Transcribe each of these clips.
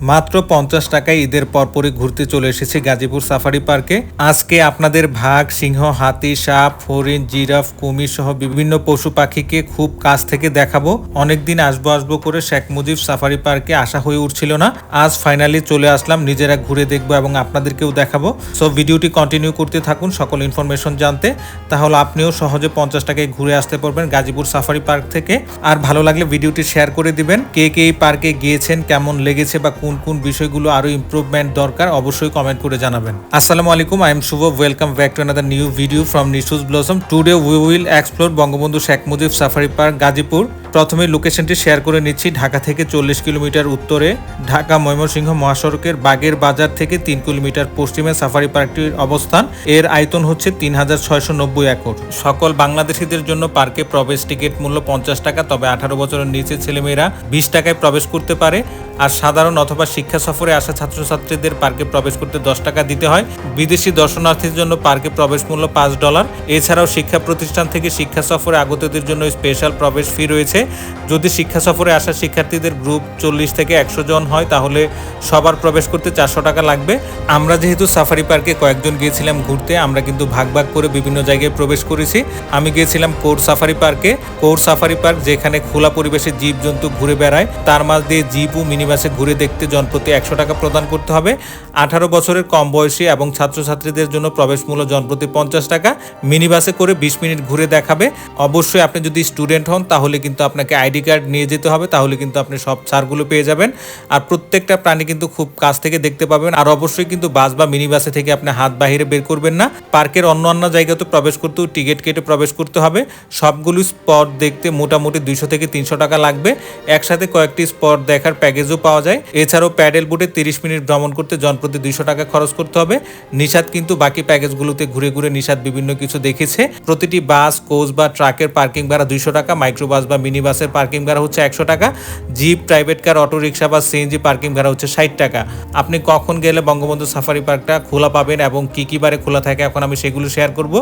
মাত্র পঞ্চাশ টাকায় ঈদের পরপরই ঘুরতে চলে এসেছি গাজীপুর সাফারি পার্কে। আজকে আপনাদের ভাগ, সিংহ, হাতি, সাপ, হরিণ, জিরাফ কুমির সহ বিভিন্ন পশু পাখিকে খুব কাছ থেকে দেখাবো। অনেকদিন আসব আসব করে শেখ মুজিব সাফারি পার্কে আসা হয়ে উঠছিল না। আজ ফাইনালি চলে আসলাম, নিজেরা ঘুরে দেখব এবং আপনাদেরকেও দেখাবো। সো ভিডিওটি কন্টিনিউ করতে থাকুন, সকল ইনফরমেশন জানতে। তাহলে আপনিও সহজে পঞ্চাশ টাকায় ঘুরে আসতে পারবেন গাজীপুর সাফারি পার্ক থেকে। আর ভালো লাগলে ভিডিওটি শেয়ার করে দিবেন। কে কে এই পার্কে গিয়েছেন, কেমন লেগেছে বা কোন কোন বিষয়গুলো আরও ইম্প্রুভমেন্ট দরকার অবশ্যই কমেন্ট করে জানাবেন। আসসালামু আলাইকুম I am Shuvo welcome back to another new video from Nishu's Blossom today we will explore Bangabandhu Sheikh Mujib safari park Gazipur প্রথমে লোকেশনটি শেয়ার করে নিচ্ছি। ঢাকা থেকে চল্লিশ কিলোমিটার উত্তরে ঢাকা ময়মনসিংহ মহাসড়কের বাগের বাজার থেকে তিন কিলোমিটার পশ্চিমে সাফারি পার্কটির অবস্থান। এর আয়তন হচ্ছে তিন হাজার ছয়শো নব্বই একর। সকল বাংলাদেশিদের জন্য পার্কে প্রবেশ টিকিট মূল্য পঞ্চাশ টাকা, তবে আঠারো বছরের নিচে ছেলেমেয়েরা বিশ টাকায় প্রবেশ করতে পারে। আর সাধারণ অথবা শিক্ষা সফরে আসা ছাত্রছাত্রীদের পার্কে প্রবেশ করতে দশ টাকা দিতে হয়। বিদেশি দর্শনার্থীর জন্য পার্কে প্রবেশ মূল্য পাঁচ ডলার। এছাড়াও শিক্ষা প্রতিষ্ঠান থেকে শিক্ষা সফরে আগতদের জন্য স্পেশাল প্রবেশ ফি রয়েছে। যদি শিক্ষা সফরে আসা শিক্ষার্থীদের গ্রুপ চল্লিশ থেকে একশো জন হয়, তাহলে সবার প্রবেশ করতে চারশো টাকা লাগবে। আমরা যেহেতু সাফারি পার্কে কয়েকজন গিয়েছিলাম ঘুরতে, আমরা কিন্তু ভাগ ভাগ করে বিভিন্ন জায়গায় প্রবেশ করেছি। আমি গিয়েছিলাম কোর সাফারি পার্কে। কোর সাফারি পার্ক যেখানে খোলা পরিবেশে জীবজন্তু ঘুরে বেড়ায়, তার মাঝ দিয়ে জিপ ও মিনিবাসে ঘুরে দেখতে জনপ্রতি একশো টাকা প্রদান করতে হবে। আঠারো বছরের কম বয়সী এবং ছাত্রছাত্রীদের জন্য প্রবেশ মূল্য জনপ্রতি পঞ্চাশ টাকা। মিনিবাসে করে বিশ মিনিট ঘুরে দেখাবে। অবশ্যই আপনি যদি স্টুডেন্ট হন, তাহলে কিন্তু আপনাকে আইডি কার্ড নিয়ে যেতে হবে, তাহলে কিন্তু আপনি সব ছাড়গুলো পেয়ে যাবেন। আর প্রত্যেকটা প্রাণী কিন্তু খুব কাছ থেকে দেখতে পাবেন। আর অবশ্যই কিন্তু বাস বা মিনি বাসে থেকে আপনি হাত বাহিরে বের করবেন না। পার্কের অন্য অন্য জায়গাতে প্রবেশ করতেও টিকিট কেটে প্রবেশ করতে হবে। সবগুলো স্পট দেখতে মোটামুটি দুইশো থেকে তিনশো টাকা লাগবে। একসাথে কয়েকটি স্পট দেখার প্যাকেজও পাওয়া যায়। এছাড়াও প্যাডেল বোটে তিরিশ মিনিট ভ্রমণ করতে জনপ্রতি দুইশো টাকা খরচ করতে হবে। নিষাদ কিন্তু বাকি প্যাকেজগুলোতে ঘুরে ঘুরে নিষাদ বিভিন্ন কিছু দেখেছে। প্রতিটি বাস, কোচ বা ট্রাকের পার্কিং ভাড়া দুইশো টাকা মাইক্রো বাস বা মিনি বাসের পার্কিং ভাড়া হচ্ছে একশো টাকা, jeep, private car auto rickshaw বা সিএনজি পার্কিং ভাড়া হচ্ছে ষাট টাকা। আপনি কখন গেলে বঙ্গবন্ধু সাফারি পার্কটা খোলা পাবেন এবং কি কি বারে খোলা থাকে এখন আমি সেগুলো শেয়ার করব।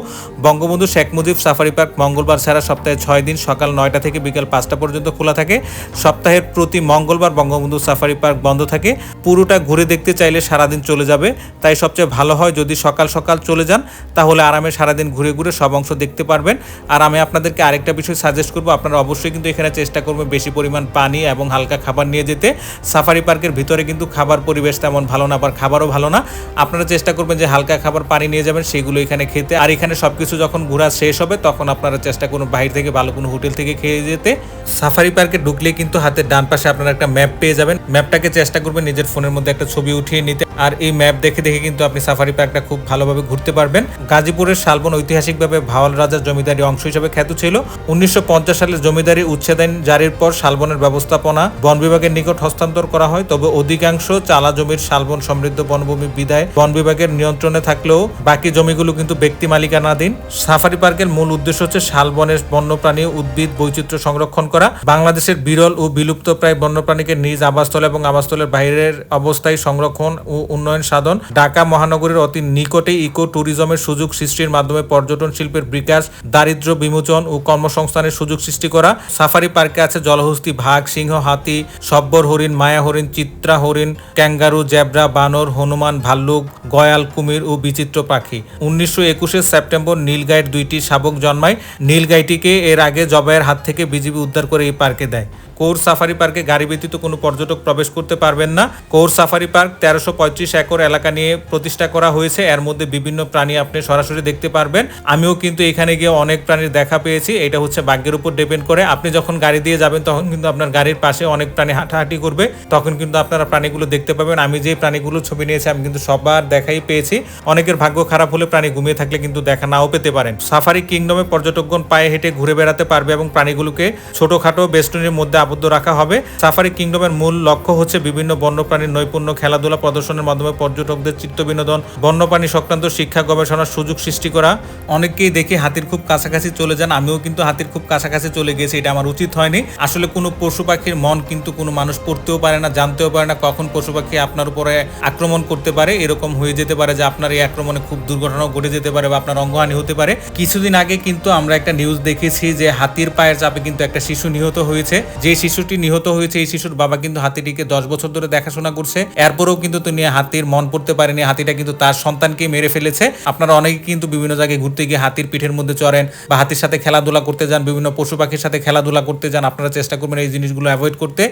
বঙ্গবন্ধু শেখ মুজিব সাফারি পার্ক মঙ্গলবার ছাড়া সপ্তাহে ছয় দিন সকাল নয়টা থেকে বিকাল পাঁচটা পর্যন্ত খোলা থাকে। সপ্তাহের প্রতি মঙ্গলবার বঙ্গবন্ধু সাফারি পার্ক বন্ধ থাকে। পুরোটা ঘুরে দেখতে চাইলে সারাদিন চলে যাবে। তাই সবচেয়ে ভালো হয় যদি সকাল সকাল চলে যান, তাহলে আরামে সারাদিন ঘুরে ঘুরে সব অংশ দেখতে পারবেন। আর আমি আপনাদেরকে আরেকটা বিষয় সাজেস্ট করব, আপনারা অবশ্যই কিন্তু এখানে চেষ্টা করবে বেশি পরিমাণ পানি এবং হালকা খাবার নিয়ে যেতে। সাফারি পার্কের ভিতরে কিন্তু খাবার পরিবেশ তেমন ভালো না, আবার খাবারও ভালো না। আপনারা চেষ্টা করবেন যে হালকা খাবার পানি নিয়ে যাবেন, সেগুলো এখানে খেতে। আর এখানে সবকিছু যখন ঘোরা শেষ হবে, তখন আপনারা চেষ্টা করুন বাইরে থেকে ভালো কোনো হোটেল থেকে খেয়ে যেতে। সাফারি পার্কে ঢুকলে কিন্তু হাতের ডান পাশে আপনারা একটা ম্যাপ পেয়ে যাবেন। ম্যাপটাকে চেষ্টা করবেন নিজের ফোনের মধ্যে একটা ছবি উঠিয়ে নিতে। আর এই ম্যাপ দেখে দেখে কিন্তু আপনি সাফারি পার্কটা খুব ভালোভাবে ঘুরতে পারবেন। গাজীপুরের শালবন ঐতিহাসিকভাবে ভাওয়াল রাজার জমিদারি অংশ হিসেবে খ্যাত ছিল। উনিশশো সালে জমিদারি উচ্ছেদান জারির পর শালবনের ব্যবস্থাপনা বন বিভাগের নিকট হস্তান্তর করা হয়। তবে অধিকাংশ চালা জমির শালবন সমৃদ্ধ বনভূমি বিদায় বন বিভাগের নিয়ন্ত্রণে থাকলেও বাকি জমিগুলো কিন্তু ব্যক্তি মালিকানাধীন। সাফারি পার্কের মূল উদ্দেশ্য হচ্ছে শালবনের বন্যপ্রাণী উদ্ভিদ বৈচিত্র্য সংরক্ষণ করা। বাংলাদেশের বিরল ও বিলুপ্ত প্রায় বন্যপ্রাণীকে নিজ আবাসস্থল এবং আবাসস্থলের বাইরের অবস্থায় সংরক্ষণ ও উন্নয়ন সাধন। ঢাকা মহানগরীর অতি নিকটে ইকো ট্যুরিজমের সুযোগ সৃষ্টির মাধ্যমে পর্যটন শিল্পের বিকাশ দারিদ্র বিমোচন ও কর্মসংস্থানের সুযোগ সৃষ্টি করা। সাফারি পার্কে আছে জলহস্তি ভাগ, সিংহ হাতি, সব্বর হরিণ, মায়া হরিণ, চিত্রা হরিণ, ক্যাঙ্গারু, জেব্রা, বানর, হনুমান, ভাল্লুক, গয়াল, কুমির ও বিচিত্র পাখি। উনিশশো একুশে সেপ্টেম্বর নীলগাইট দুইটি শাবক জন্মায়। নীলগাইটিকে এর আগে জবাইয়ের হাত থেকে বিজিবি উদ্ধার করে এই পার্কে দেয়। কোর সাফারি পার্কে গাড়ি ব্যতীত কোনো পর্যটক প্রবেশ করতে পারবেন না। কোর সাফারি পার্ক তেরোশো পঁয়ত্রিশ একর এলাকা নিয়ে প্রতিষ্ঠা করা হয়েছে। এর মধ্যে বিভিন্ন প্রাণী আপনি সরাসরি দেখতে পারবেন। আমিও কিন্তু এখানে গিয়ে অনেক প্রাণীর দেখা পেয়েছি। এটা হচ্ছে ভাগ্যের উপর ডিপেন্ড করে। আপনি যখন গাড়ি দিয়ে যাবেন, তখন কিন্তু আপনার গাড়ির পাশে অনেক প্রাণী হাঁটাহাঁটি করবে। তখন কিন্তু আপনারা প্রাণীগুলো দেখতে পাবেন। আমি যে প্রাণীগুলো ছবি নিয়েছি, আমি কিন্তু সবার দেখাই পেয়েছি। অনেকের ভাগ্য খারাপ হলে প্রাণী ঘুমিয়ে থাকলে কিন্তু দেখা নাও পেতে পারেন। সাফারি কিংডমে পর্যটকগণ পায়ে হেঁটে ঘুরে বেড়াতে পারবে এবং প্রাণীগুলোকে ছোটখাটো বেষ্টনীর মধ্যে আবদ্ধ রাখা হবে। সাফারি কিংডমের মূল লক্ষ্য হচ্ছে বিভিন্ন বন্যপ্রাণীর নৈপুণ্য খেলাধুলা প্রদর্শনের মাধ্যমে পর্যটকদের চিত্ত বিনোদন, বন্যপ্রাণী সংক্রান্ত শিক্ষা, গবেষণার সুযোগ সৃষ্টি করা। অনেককেই দেখি হাতির খুব কাছাকাছি চলে যান। আমিও কিন্তু হাতির খুব কাছাকাছি চলে গেছি এটা আমার উচিত হয়নি। আসলে কোনো পশু পাখির মন কিন্তু কোনো মানুষ পড়তেও পারে না, জানতেও পারে না কখন পশু পাখি আপনার উপরে আক্রমণ করতে পারে। এরকম হয়ে যেতে পারে যে আপনার এই আক্রমণে খুব দুর্ঘটনাও ঘটে যেতে পারে বা আপনার অঙ্গহানি হতে পারে। কিছুদিন আগে কিন্তু আমরা একটা নিউজ দেখেছি যে হাতির পায়ের চাপে কিন্তু একটা শিশু নিহত হয়েছে। যে শিশুটি নিহত হয়েছে। এই শিশুর বাবা কিন্তু হাতিটিকে দশ বছর ধরে দেখাশোনা করছে। এরপরেও কিন্তু তিনি হাতির মন পড়তে পারেনি। হাতিটা কিন্তু তার সন্তানকে মেরে ফেলেছে। আপনারা অনেকে কিন্তু বিভিন্ন জায়গায় ঘুরতে গিয়ে হাতির পিঠের মধ্যে চড়েন বা হাতির সাথে খেলাধুলা করতে যান, বিভিন্ন পশু পাখির সাথে খেলাধুলা করতে যান। আপনারা চেষ্টা করবেন এই জিনিসগুলো অ্যাভয়েড করতে।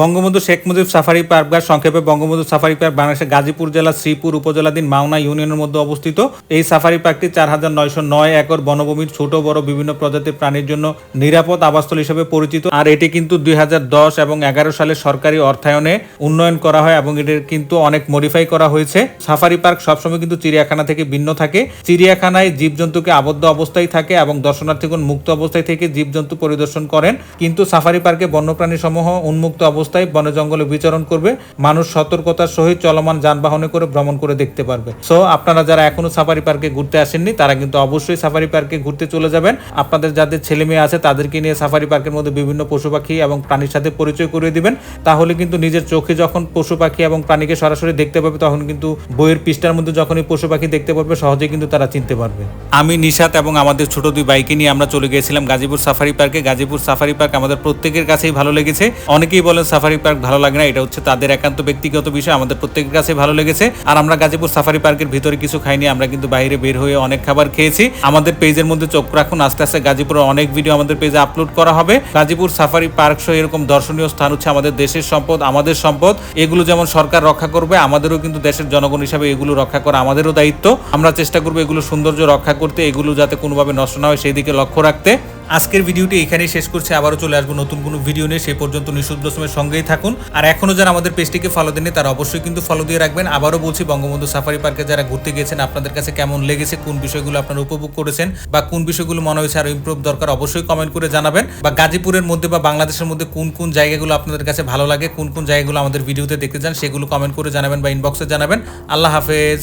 বঙ্গবন্ধু শেখ মুজিব সাফারি পার্ক বা সংক্ষেপে বঙ্গবন্ধু সাফারি পার্ক বাংলাদেশের গাজীপুর জেলা শ্রীপুর উপজেলাধীন মাওনা ইউনিয়নের মধ্যে অবস্থিত। এই সাফারি পার্কটি চার হাজার নয়শো নয় একর বনভূমির ছোট, বড়, বিভিন্ন প্রজাতির প্রাণীর জন্য নিরাপদ আবাসস্থল হিসেবে পরিচিত। আর এটি কিন্তু দুই এবং এগারো সালে সরকারি অর্থায়নে উন্নয়ন করা হয় এবং এটির কিন্তু অনেক মডিফাই করা হয়েছে। সাফারি পার্ক সবসময় কিন্তু চিড়িয়াখানা থেকে ভিন্ন থাকে। চিড়িয়াখানায় জীবজন্তুকে আবদ্ধ অবস্থায় থাকে এবং দর্শনার্থীগণ মুক্ত অবস্থায় থেকে জীবজন্তু পরিদর্শন করেন। কিন্তু সাফারি পার্কে বন্যপ্রাণী সমূহ উন্মুক্ত অবস্থায় বনে জঙ্গলে বিচরণ করবে। মানুষ সতর্কতার সহিত চলমান যানবাহনে করে ভ্রমণ করে দেখতে পারবে। সো আপনারা যারা এখনও সাফারি পার্কে ঘুরতে আসেননি, তারা কিন্তু অবশ্যই সাফারি পার্কে ঘুরতে চলে যাবেন। আপনাদের যাদের ছেলে মেয়ে আছে, তাদেরকে নিয়ে সাফারি পার্কের মধ্যে বিভিন্ন পশু পাখি এবং প্রাণীর সাথে পরিচয় করিয়ে দিবেন, তাহলে কিন্তু নিজের চোখে যখন পশু পাখি এবং প্রাণীকে সরাসরি দেখতে পাবে, তখন কিন্তু বইয়ের পৃষ্ঠার মধ্যে যখনই পশু পাখি দেখতে পারবে, সহজেই কিন্তু তারা চিনতে পারবে। আমি নিশাত এবং আমাদের ছোট দুই বাইকে নিয়ে আমরা চলে গিয়েছিলাম গাজীপুর সাফারি পার্কে। গাজীপুর সাফারি পার্ক আমাদের প্রত্যেকের কাছেই ভালো লেগেছে। অনেকেই বলেন সাফারি পার্ক ভালো লাগে না, এটা হচ্ছে তাদের একান্ত ব্যক্তিগত বিষয়, আমাদের প্রত্যেকের কাছে ভালো লেগেছে। আর আমরা গাজীপুর সাফারি পার্কের ভিতরে কিছু খাইনি, আমরা কিন্তু বাইরে বের হয়ে অনেক খাবার খেয়েছি। আমাদের পেজের মধ্যে চোখ রাখুন, আস্তে আস্তে গাজীপুরের অনেক ভিডিও আমাদের পেজে আপলোড করা হবে। গাজীপুর সাফারি পার্ক এরকম দর্শনীয় স্থান হচ্ছে আমাদের দেশের সম্পদ, আমাদের সম্পদ। এগুলো যেমন সরকার রক্ষা করবে, আমাদেরও কিন্তু দেশের জনগণ হিসাবে এগুলো রক্ষা করা আমাদেরও দায়িত্ব। আমরা চেষ্টা করব এগুলো সৌন্দর্য রক্ষা করতে, এগুলো যাতে কোনোভাবে নষ্ট না হয় সেই দিকে লক্ষ্য রাখতে। আজকের ভিডিওটি এখানেই শেষ করছে। আবারও চলে আসব নতুন কোনো ভিডিও নিয়ে। সেই পর্যন্ত নিশুদ ব্লসমের সঙ্গেই থাকুন। আর এখনও যারা আমাদের পেজটিকে ফলো দেননি, তারা অবশ্যই কিন্তু ফলো দিয়ে রাখবেন। আবারও বলছি, বঙ্গবন্ধু সাফারি পার্কে যারা ঘুরতে গেছেন আপনাদের কাছে কেমন লেগেছে, কোন বিষয়গুলো আপনারা উপভোগ করেছেন, বা কোন বিষয়গুলো মনে হয়েছে আরও ইমপ্রুভ দরকার, অবশ্যই কমেন্ট করে জানাবেন। বা গাজীপুরের মধ্যে বা বাংলাদেশের মধ্যে কোন কোন জায়গাগুলো আপনাদের কাছে ভালো লাগে, কোন কোন জায়গাগুলো আমাদের ভিডিওতে দেখতে চান, সেগুলো কমেন্ট করে জানাবেন বা ইনবক্সে জানাবেন। আল্লাহ হাফেজ।